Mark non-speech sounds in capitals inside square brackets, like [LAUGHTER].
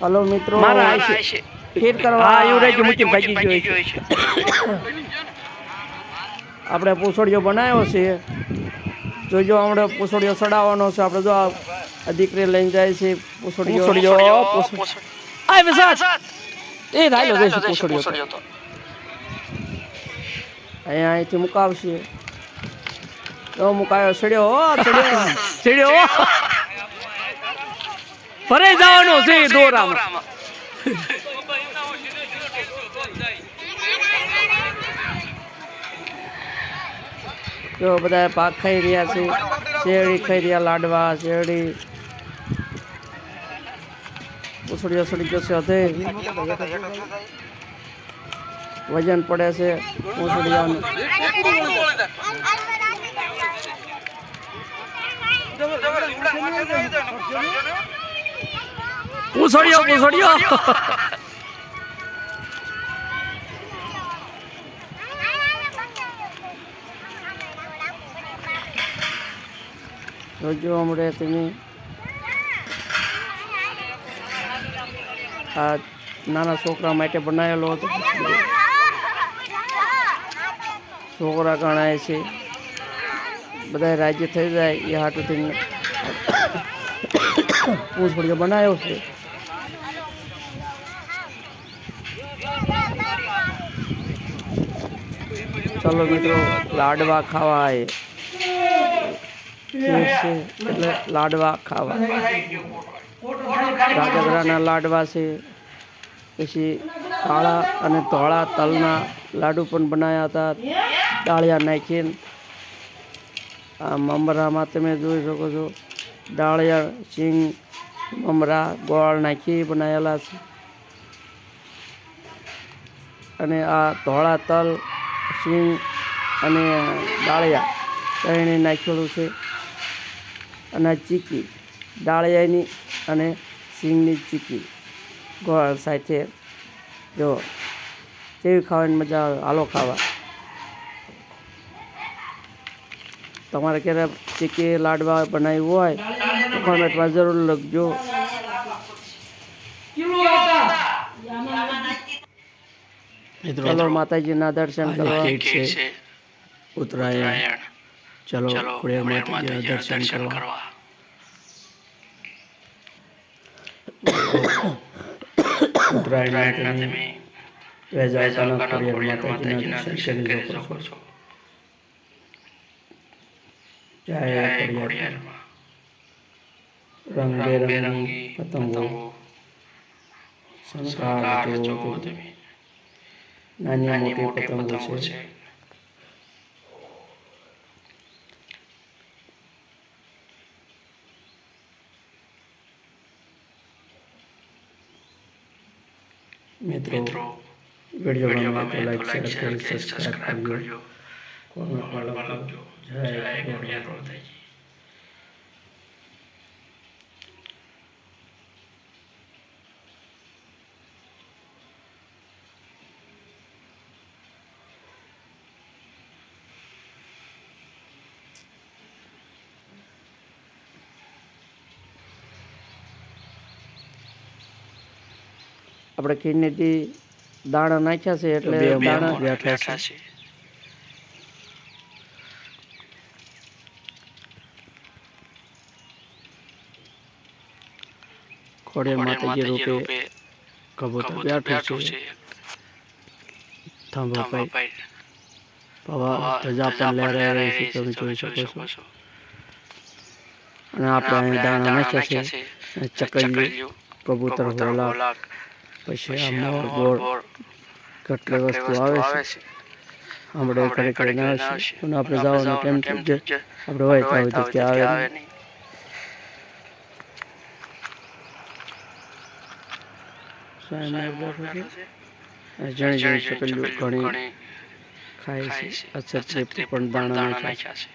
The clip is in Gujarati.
હલો મિત્રો મારા ફીટ કરવા હા યુવરાજ મુચી ભાગી ગયો છે. આપણે પૂછડીઓ બનાવ્યો છે. જોજો આપણે પૂછડીઓ ચડાવવાનો છે. આપણે જો આ દીકરી લઈને જાય છે આય વિશાલ એ રાયલો તો. અહીંયા અહીંથી મુકાવશે. તો મુકાયો સડ્યો હો ચડ્યો [LAUGHS] પરે જવાનો છે દોરામાં તો બધા પાક ખાઈ રહ્યા છે શેરડી ખાઈ રહ્યા લાડવા શેરડી ઉછળી સડી જશે હતે વજન પડે છે પૂછડીઓનું પૂછડ્યો પૂછડ્યો જોજો હમણે તમે આ નાના છોકરા માટે બનાવેલો હતો છોકરા ગણાય છે બધા રાજ્ય થઈ જાય એ હાટુથી પૂછડીઓ બનાવ્યો છે ચલો મિત્રો લાડવા ખાવા એ એટલે લાડવા ખાવા. રાજગરાના લાડવા છે. પછી કાળા અને ધોળા તલના લાડુ પણ બનાવ્યા હતા. ડાળિયા નાખીને. આ મમરામાં તમે જોઈ શકો છો. ડાળિયા સિંગ મમરા ગોળ નાખી બનાવેલા છે. અને આ ધોળા તલ સિંગ અને દાળિયા ત્રણે નાખેલું છે. અને ચીકી દાળિયાની અને સિંગની ચીકી. ગોળ સાથે જો જેવી ખાવાની મજા આવે? હાલો ખાવા. તમારે ક્યારે ચીકી લાડવા બનાવ્યું હોય, તો કોમેન્ટમાં જરૂર લખજો. મિત્રો ચલો માતાજીના દર્શન કરવા. છે. ઉત્તરાયણ. ચલો ખોડિયાર માતાજીના દર્શન કરવા. ઉત્તરાયણના તમે વેજાળકાના ખોડિયાર માતાજીના દર્શન કરી શકો છો. જય ખોડિયાર રંગબેરંગી પતંગો. સંસ્કાર જો તમે. નાની મોટી પતંગો છે. મિત્રો વીડિયો ગમે તો લાઈક શેર કરી સબસ્ક્રાઇબ કરજો. કોમેન્ટમાં લખજો જય ખોડિયાર આપણે ખીરનેથી દાણા નાખ્યા છે એટલે દાણા બેઠા છે. ખોડિયાર માતાજી રૂપે કબૂતર બેઠું છે. થાંભાભાઈ પવા ધજા પણ લહેરાઈ રહી છે તમે જોઈ શકો છો. અને આપણે દાણા નાખ્યા છે. ચકલીઓ કબૂતર હોલા પછી આમાં ગોળ કેટલી વસ્તુ આવે છે. આપણે ઘરે ઘરે ના આવશે. પણ આપણે જવાનું કેમ થઈ જાય આપણે હોય તો આવી જગ્યા આવે નહીં. જણી જણી ચકલીઓ ઘણી ખાય છે. અચ્છા પણ દાણા નાખ્યા છે.